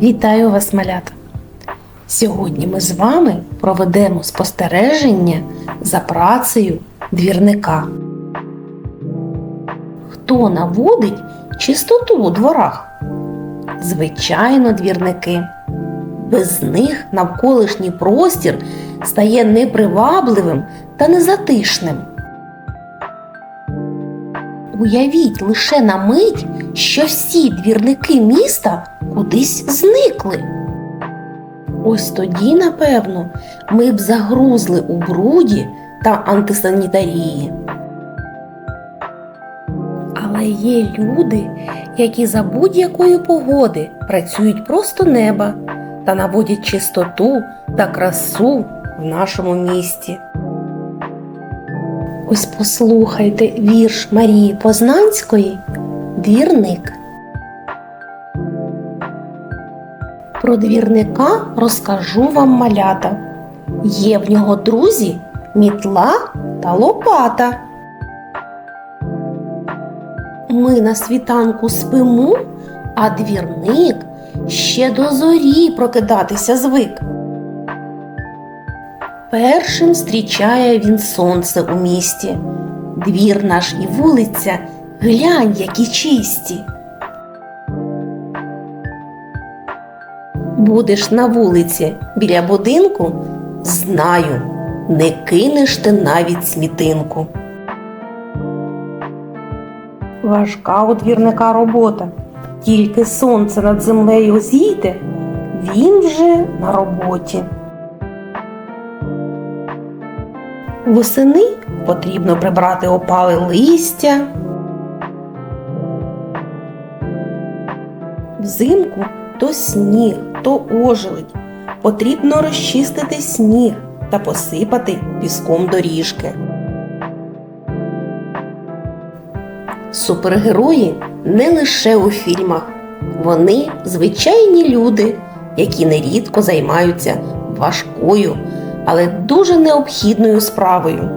Вітаю вас, малята! Сьогодні ми з вами проведемо спостереження за працею двірника. Хто наводить чистоту у дворах? Звичайно, двірники. Без них навколишній простір стає непривабливим та незатишним. Уявіть лише на мить, що всі двірники міста кудись зникли. Ось тоді, напевно, ми б загрузли у бруді та антисанітарії. Але є люди, які за будь-якої погоди працюють просто неба та наводять чистоту та красу в нашому місті. Ось послухайте вірш Марії Познанської Двірник. Про двірника розкажу вам малята. Є в нього друзі мітла та лопата. Ми на світанку спимо, а двірник ще до зорі прокидатися звик. Першим зустрічає він сонце у місті. Двір наш і вулиця, глянь, які чисті. Будеш на вулиці біля будинку, знаю, не кинеш ти навіть смітинку. Важка у двірника робота. Тільки сонце над землею зійде, він вже на роботі. Восени потрібно прибрати опале листя. Взимку то сніг, то ожеледь. Потрібно розчистити сніг та посипати піском доріжки. Супергерої не лише у фільмах. Вони звичайні люди, які нерідко займаються важкою, але дуже необхідною справою.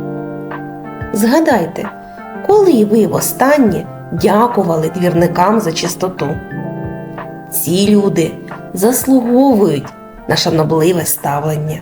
Згадайте, коли ви востаннє дякували двірникам за чистоту. Ці люди заслуговують на шанобливе ставлення.